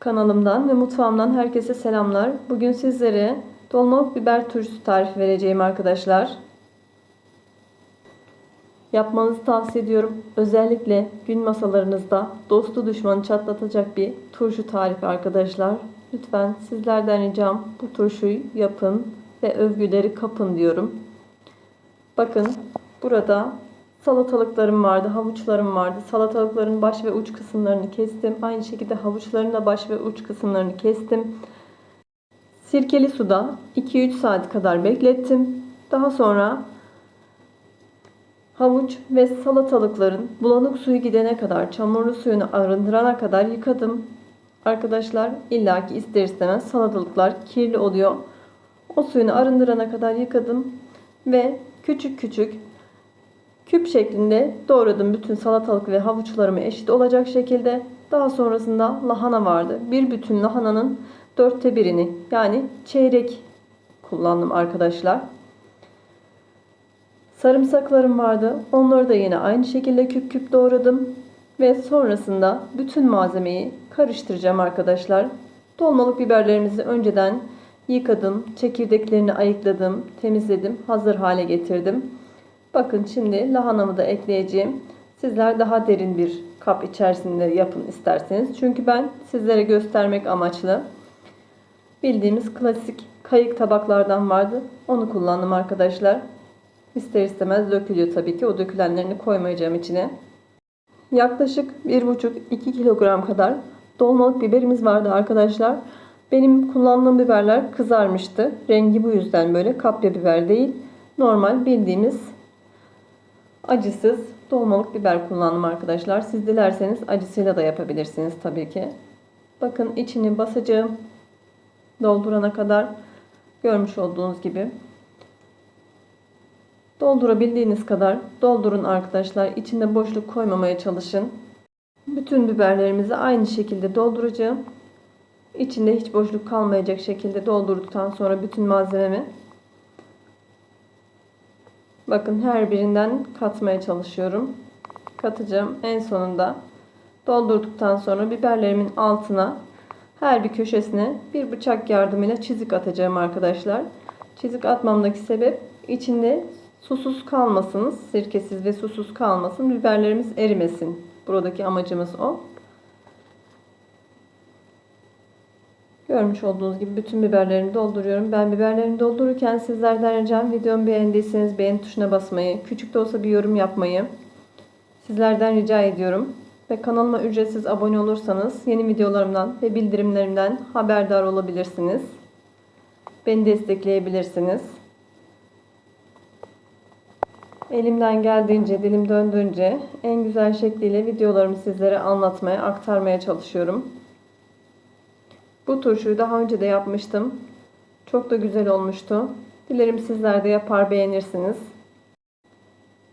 Kanalımdan ve mutfağımdan herkese selamlar. Bugün sizlere dolmalık biber turşusu tarifi vereceğim arkadaşlar. Yapmanızı tavsiye ediyorum. Özellikle gün masalarınızda dostu düşmanı çatlatacak bir turşu tarifi arkadaşlar. Lütfen sizlerden ricam bu turşuyu yapın ve övgüleri kapın diyorum. Bakın burada salatalıklarım vardı, havuçlarım vardı. Salatalıkların baş ve uç kısımlarını kestim. Aynı şekilde havuçların da baş ve uç kısımlarını kestim. Sirkeli suda 2-3 saat kadar beklettim. Daha sonra havuç ve salatalıkların bulanık suyu gidene kadar, çamurlu suyunu arındırana kadar yıkadım. Arkadaşlar illaki ister istemez salatalıklar kirli oluyor. O suyunu arındırana kadar yıkadım ve küçük küçük küp şeklinde doğradım bütün salatalık ve havuçlarımı eşit olacak şekilde. Daha sonrasında lahana vardı. Bir bütün lahananın dörtte birini yani çeyrek kullandım arkadaşlar. Sarımsaklarım vardı. Onları da yine aynı şekilde küp küp doğradım. Ve sonrasında bütün malzemeyi karıştıracağım arkadaşlar. Dolmalık biberlerimizi önceden yıkadım. Çekirdeklerini ayıkladım. Temizledim. Hazır hale getirdim. Bakın şimdi lahanamı da ekleyeceğim. Sizler daha derin bir kap içerisinde yapın isterseniz. Çünkü ben sizlere göstermek amaçlı bildiğimiz klasik kayık tabaklardan vardı. Onu kullandım arkadaşlar. İster istemez dökülüyor tabii ki. O dökülenlerini koymayacağım içine. Yaklaşık 1,5-2 kilogram kadar dolmalık biberimiz vardı arkadaşlar. Benim kullandığım biberler kızarmıştı. Rengi bu yüzden böyle kapya biber değil. Normal bildiğimiz acısız dolmalık biber kullandım arkadaşlar. Siz dilerseniz acısıyla da yapabilirsiniz tabii ki. Bakın içini basacağım. Doldurana kadar görmüş olduğunuz gibi. Doldurabildiğiniz kadar doldurun arkadaşlar. İçinde boşluk koymamaya çalışın. Bütün biberlerimizi aynı şekilde dolduracağım. İçinde hiç boşluk kalmayacak şekilde doldurduktan sonra bütün malzememi bakın her birinden katmaya çalışıyorum. Katacağım en sonunda doldurduktan sonra biberlerimin altına her bir köşesine bir bıçak yardımıyla çizik atacağım arkadaşlar. Çizik atmamdaki sebep içinde susuz kalmasınız. Sirkesiz ve susuz kalmasın. Biberlerimiz erimesin. Buradaki amacımız o. Görmüş olduğunuz gibi bütün biberlerimi dolduruyorum. Ben biberlerimi doldururken sizlerden ricam videomu beğendiyseniz beğen tuşuna basmayı, küçük de olsa bir yorum yapmayı sizlerden rica ediyorum. Ve kanalıma ücretsiz abone olursanız yeni videolarımdan ve bildirimlerimden haberdar olabilirsiniz. Beni destekleyebilirsiniz. Elimden geldiğince, dilim döndüğünce en güzel şekliyle videolarımı sizlere anlatmaya, aktarmaya çalışıyorum. Bu turşuyu daha önce de yapmıştım. Çok da güzel olmuştu. Dilerim sizler de yapar beğenirsiniz.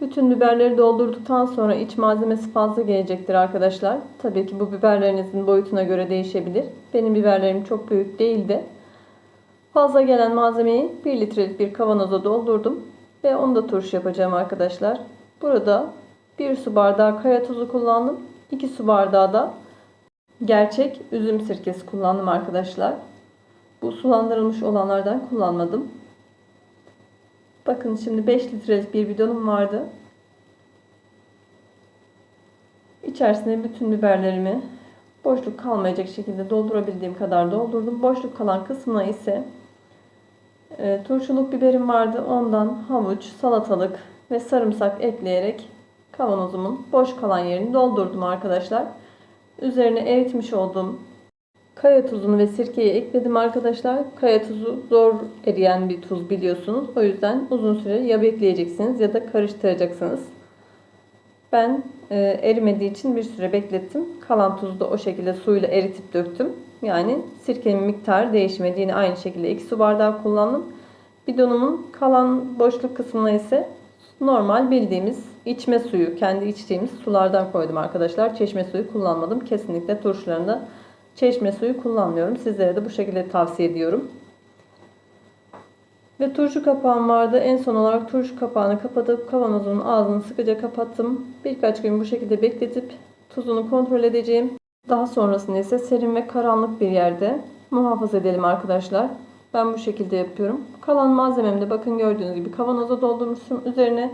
Bütün biberleri doldurduktan sonra iç malzemesi fazla gelecektir arkadaşlar. Tabii ki bu biberlerinizin boyutuna göre değişebilir. Benim biberlerim çok büyük değildi. Fazla gelen malzemeyi 1 litrelik bir kavanoza doldurdum. Ve onu da turşu yapacağım arkadaşlar. Burada 1 su bardağı kaya tuzu kullandım. 2 su bardağı da gerçek üzüm sirkesi kullandım arkadaşlar. Bu sulandırılmış olanlardan kullanmadım. Bakın şimdi 5 litrelik bir bidonum vardı. İçerisine bütün biberlerimi boşluk kalmayacak şekilde doldurabildiğim kadar doldurdum. Boşluk kalan kısmına ise e, turşuluk biberim vardı. Ondan havuç, salatalık ve sarımsak ekleyerek kavanozumun boş kalan yerini doldurdum arkadaşlar. Üzerine eritmiş olduğum kaya tuzunu ve sirkeyi ekledim arkadaşlar. Kaya tuzu zor eriyen bir tuz biliyorsunuz. O yüzden uzun süre ya bekleyeceksiniz ya da karıştıracaksınız. Ben e, erimediği için bir süre beklettim. Kalan tuzu da o şekilde suyla eritip döktüm. Yani sirkenin miktarı değişmedi. Yine aynı şekilde 2 su bardağı kullandım. Bidonumun kalan boşluk kısmına ise normal bildiğimiz içme suyu, kendi içtiğimiz sulardan koydum arkadaşlar. Çeşme suyu kullanmadım. Kesinlikle turşularında çeşme suyu kullanmıyorum. Sizlere de bu şekilde tavsiye ediyorum. Ve turşu kapağım vardı. En son olarak turşu kapağını kapatıp kavanozun ağzını sıkıca kapattım. Birkaç gün bu şekilde bekletip tuzunu kontrol edeceğim. Daha sonrasında ise serin ve karanlık bir yerde muhafaza edelim arkadaşlar. Ben bu şekilde yapıyorum. Kalan malzememi de bakın gördüğünüz gibi kavanoza doldurmuşum. Üzerine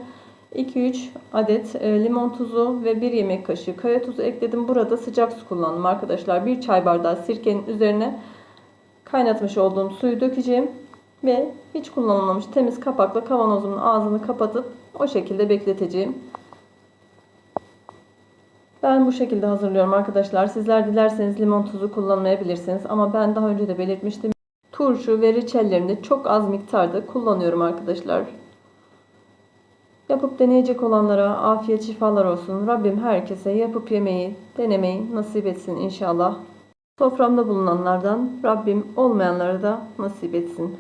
2-3 adet e, limon tuzu ve 1 yemek kaşığı kaya tuzu ekledim. Burada sıcak su kullandım arkadaşlar. 1 çay bardağı sirkenin üzerine kaynatmış olduğum suyu dökeceğim. Ve hiç kullanılmamış temiz kapakla kavanozumun ağzını kapatıp o şekilde bekleteceğim. Ben bu şekilde hazırlıyorum arkadaşlar. Sizler dilerseniz limon tuzu kullanmayabilirsiniz. Ama ben daha önce de belirtmiştim. Turşu ve reçellerini çok az miktarda kullanıyorum arkadaşlar. Yapıp deneyecek olanlara afiyet şifalar olsun. Rabbim herkese yapıp yemeyi, denemeyi nasip etsin inşallah. Soframda bulunanlardan Rabbim olmayanlara da nasip etsin.